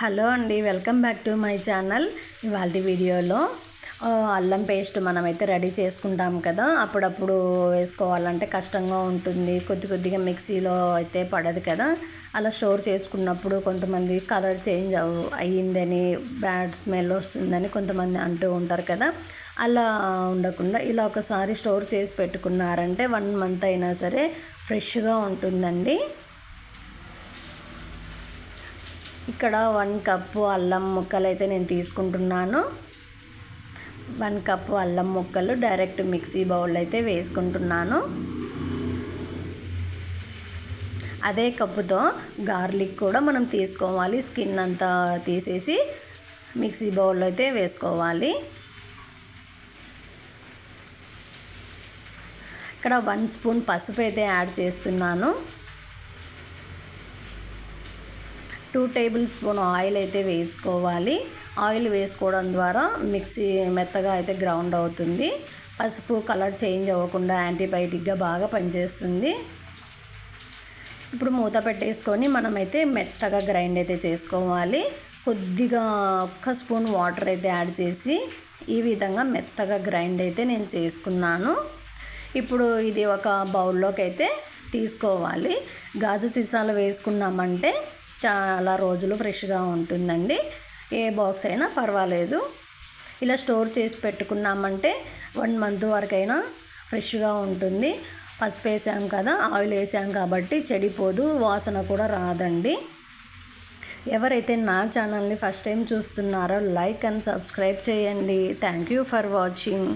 Hello అండి welcome back to my channel. ఇవాళ వీడియోలో అల్లం పేస్ట్ మనమైతే రెడీ చేసుకుంటాం కదా. అప్పుడప్పుడు వేసుకోవాలంటే కష్టంగా ఉంటుంది. కొద్ది కొద్దిగా మిక్సీలో అయితే పడదు కదా. అలా స్టోర్ చేసుకున్నప్పుడు కొంతమంది కలర్ చేంజ్ అవ్ అయ్యిందని బ్యాడ్ స్మెల్ వస్తుందని కొంతమంది అంటూ ఉంటారు కదా. అలా ఉండకుండా ఇలా ఒకసారి స్టోర్ చేసి పెట్టుకున్నారంటే వన్ మంత్ అయినా సరే ఫ్రెష్గా ఉంటుందండి. ఇక్కడ వన్ కప్పు అల్లం ముక్కలు అయితే నేను తీసుకుంటున్నాను. వన్ కప్పు అల్లం ముక్కలు డైరెక్ట్ మిక్సీ బౌల్ అయితే వేసుకుంటున్నాను. అదే కప్పుతో గార్లిక్ కూడా మనం తీసుకోవాలి. స్కిన్ అంతా తీసేసి మిక్సీ బౌల్ అయితే వేసుకోవాలి. ఇక్కడ వన్ స్పూన్ పసుపు అయితే యాడ్ చేస్తున్నాను. టూ టేబుల్ స్పూన్ ఆయిల్ అయితే వేసుకోవాలి. ఆయిల్ వేసుకోవడం ద్వారా మిక్సీ మెత్తగా అయితే గ్రౌండ్ అవుతుంది. పసుపు కలర్ చేంజ్ అవ్వకుండా యాంటీబయాటిక్గా బాగా పనిచేస్తుంది. ఇప్పుడు మూత పెట్టేసుకొని మనమైతే మెత్తగా గ్రైండ్ అయితే చేసుకోవాలి. కొద్దిగా ఒక్క స్పూన్ వాటర్ అయితే యాడ్ చేసి ఈ విధంగా మెత్తగా గ్రైండ్ అయితే నేను చేసుకున్నాను. ఇప్పుడు ఇది ఒక బౌల్లోకి అయితే తీసుకోవాలి. గాజు సీసాలు వేసుకున్నామంటే చాలా రోజులు ఫ్రెష్గా ఉంటుందండి. ఏ బాక్స్ అయినా పర్వాలేదు. ఇలా స్టోర్ చేసి పెట్టుకున్నామంటే వన్ మంత్ వరకైనా ఫ్రెష్గా ఉంటుంది. పసుపు వేసాం కదా ఆయిల్ వేసాం కాబట్టి చెడిపోదు వాసన కూడా రాదండి. ఎవరైతే నా ఛానల్ని ఫస్ట్ టైం చూస్తున్నారో లైక్ అండ్ సబ్స్క్రైబ్ చేయండి. Thank you for watching.